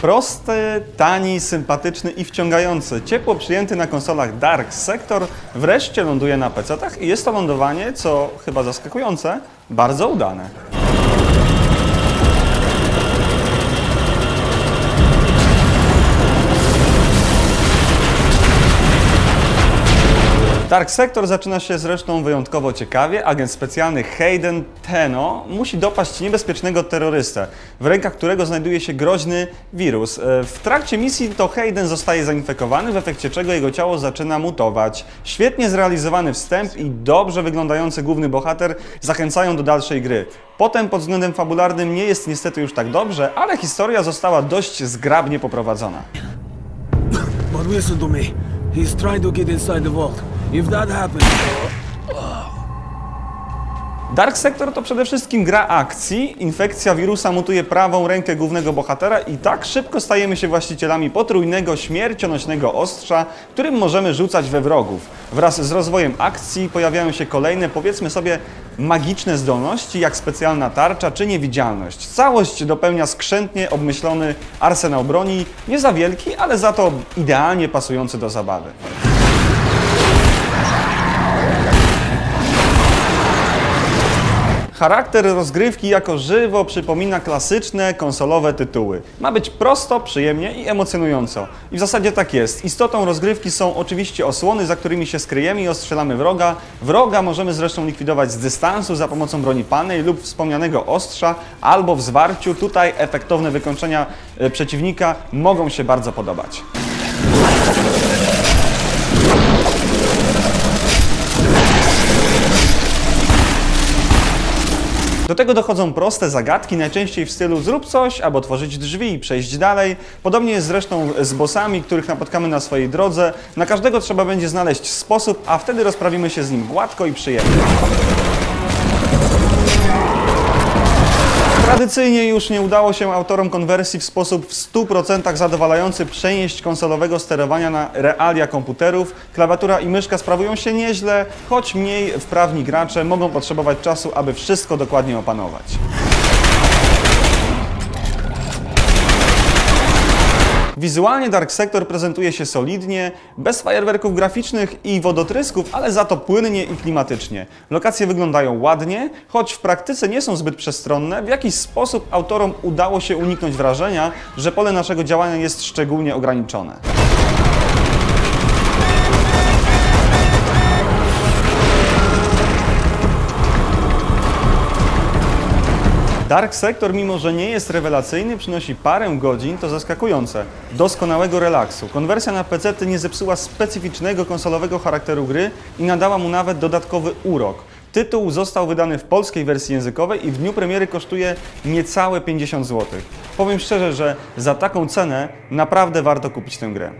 Prosty, tani, sympatyczny i wciągający, ciepło przyjęty na konsolach Dark Sector wreszcie ląduje na PC-tach i jest to lądowanie, co chyba zaskakujące, bardzo udane. Dark Sector zaczyna się zresztą wyjątkowo ciekawie. Agent specjalny Hayden Teno musi dopaść niebezpiecznego terrorystę, w rękach którego znajduje się groźny wirus. E, W trakcie misji to Hayden zostaje zainfekowany, w efekcie czego jego ciało zaczyna mutować. Świetnie zrealizowany wstęp i dobrze wyglądający główny bohater zachęcają do dalszej gry. Potem pod względem fabularnym nie jest niestety już tak dobrze, ale historia została dość zgrabnie poprowadzona. But listen to me. He's trying to get inside the vault. Dark Sector to przede wszystkim gra akcji. Infekcja wirusa mutuje prawą rękę głównego bohatera i tak szybko stajemy się właścicielami potrójnego, śmiercionośnego ostrza, którym możemy rzucać we wrogów. Wraz z rozwojem akcji pojawiają się kolejne, powiedzmy sobie, magiczne zdolności, jak specjalna tarcza czy niewidzialność. Całość dopełnia skrzętnie obmyślony arsenał broni, nie za wielki, ale za to idealnie pasujący do zabawy. Charakter rozgrywki jako żywo przypomina klasyczne konsolowe tytuły. Ma być prosto, przyjemnie i emocjonująco. I w zasadzie tak jest. Istotą rozgrywki są oczywiście osłony, za którymi się skryjemy i ostrzelamy wroga. Wroga możemy zresztą likwidować z dystansu za pomocą broni palnej lub wspomnianego ostrza, albo w zwarciu. Tutaj efektowne wykończenia e, przeciwnika mogą się bardzo podobać. Do tego dochodzą proste zagadki, najczęściej w stylu zrób coś, albo otworzyć drzwi i przejść dalej. Podobnie jest zresztą z bossami, których napotkamy na swojej drodze. Na każdego trzeba będzie znaleźć sposób, a wtedy rozprawimy się z nim gładko i przyjemnie. Tradycyjnie już nie udało się autorom konwersji w sposób w 100% zadowalający przenieść konsolowego sterowania na realia komputerów. Klawiatura i myszka sprawują się nieźle, choć mniej wprawni gracze mogą potrzebować czasu, aby wszystko dokładnie opanować. Wizualnie Dark Sector prezentuje się solidnie, bez fajerwerków graficznych i wodotrysków, ale za to płynnie i klimatycznie. Lokacje wyglądają ładnie, choć w praktyce nie są zbyt przestronne. W jakiś sposób autorom udało się uniknąć wrażenia, że pole naszego działania jest szczególnie ograniczone. Dark Sector, mimo że nie jest rewelacyjny, przynosi parę godzin, to zaskakujące, doskonałego relaksu. Konwersja na PC nie zepsuła specyficznego konsolowego charakteru gry i nadała mu nawet dodatkowy urok. Tytuł został wydany w polskiej wersji językowej i w dniu premiery kosztuje niecałe 50 zł. Powiem szczerze, że za taką cenę naprawdę warto kupić tę grę.